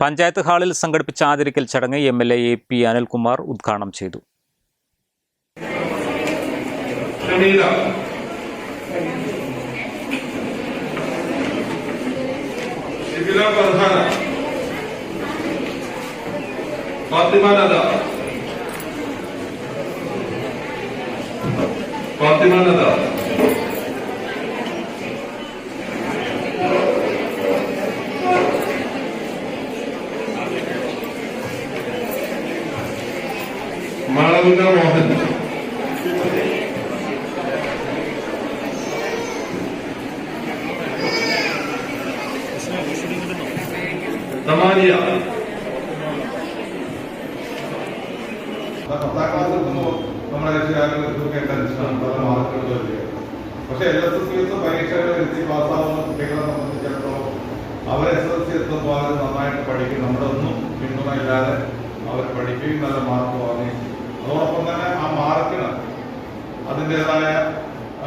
പഞ്ചായത്ത് ഹാളിൽ സംഘടിപ്പിച്ച ആദരിക്കൽ ചടങ്ങ് M L A A P Anilkumar ഉദ്ഘാടനം ചെയ്തു. ഫാത്തിമ നദ. മാളവിക മോഹൻ. തമാനിയ. പത്താം നമ്മുടെ രക്ഷിതാക്കൾ ഇതൊക്കെ ടെൻഷനാണ് പല മാർക്കുകൾ പക്ഷെ എൽ എസ് എസ് എസ് പരീക്ഷകൾ എത്തി പാസ്സാവുന്ന കുട്ടികളെ സംബന്ധിച്ചിടത്തോളം അവർ എസ് എസ് സി എത്തുമ്പോൾ അവർ നന്നായിട്ട് പഠിക്കും. നമ്മുടെ ഒന്നും പിന്തുണ ഇല്ലാതെ അവർ പഠിക്കുകയും നല്ല മാർക്ക് വാങ്ങുകയും അതോടൊപ്പം തന്നെ ആ മാർക്കിന് അതിന്റെതായ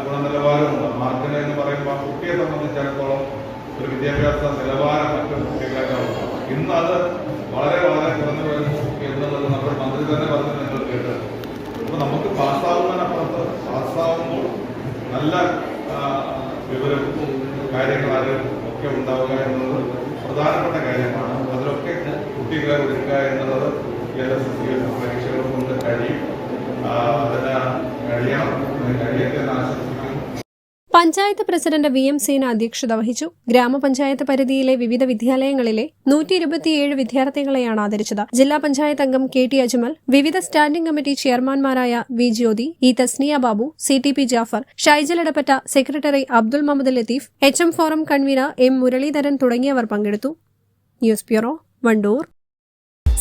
ഗുണനിലവാരമുണ്ട്. മാർക്കിന് എന്ന് പറയുമ്പോൾ കുട്ടിയെ സംബന്ധിച്ചിടത്തോളം ഒരു വിദ്യാഭ്യാസ നിലവാരം മറ്റു കുട്ടികളെക്കാളും ഇന്ന് അത് വളരെ വളരെ കുറഞ്ഞു വരുന്നു എന്നുള്ളത് നമ്മുടെ മന്ത്രി തന്നെ പറഞ്ഞു നിങ്ങൾ കേട്ടത് അപ്പൊ നമുക്ക് പാസ്സാവുന്നതിനപ്പുറത്ത് പാസ്സാവുമ്പോൾ നല്ല വിവരവും കാര്യങ്ങൾ അറിവും ഒക്കെ ഉണ്ടാവുക എന്നുള്ളത് പ്രധാനപ്പെട്ട കാര്യമാണ് അതിലൊക്കെ കുട്ടികളെ ഒരുക്കുക എന്നുള്ളത് എൽ എസ് എസ് സി പരീക്ഷകൾ കൊണ്ട് കഴിയും ആ, അതിന് കഴിയണം അതിന് കഴിയട്ടെ എന്ന് ആശംസിക്കുന്നു പഞ്ചായത്ത് പ്രസിഡന്റ് വി എം സേന അധ്യക്ഷത വഹിച്ചു. ഗ്രാമപഞ്ചായത്ത് പരിധിയിലെ വിവിധ വിദ്യാലയങ്ങളിലെ നൂറ്റി ഇരുപത്തിയേഴ് വിദ്യാർത്ഥികളെയാണ് ആദരിച്ചത്. ജില്ലാ പഞ്ചായത്ത് അംഗം കെ ടി അജ്മൽ വിവിധ standing committee ചെയർമാൻമാരായ V Jyothi E Tasniya Babu C T P Jafar Shaijal ഇടപെട്ട secretary Abdul Muhammad Latheef H M forum convener M Muraleedharan തുടങ്ങിയവർ പങ്കെടുത്തു. News bureau Wandoor.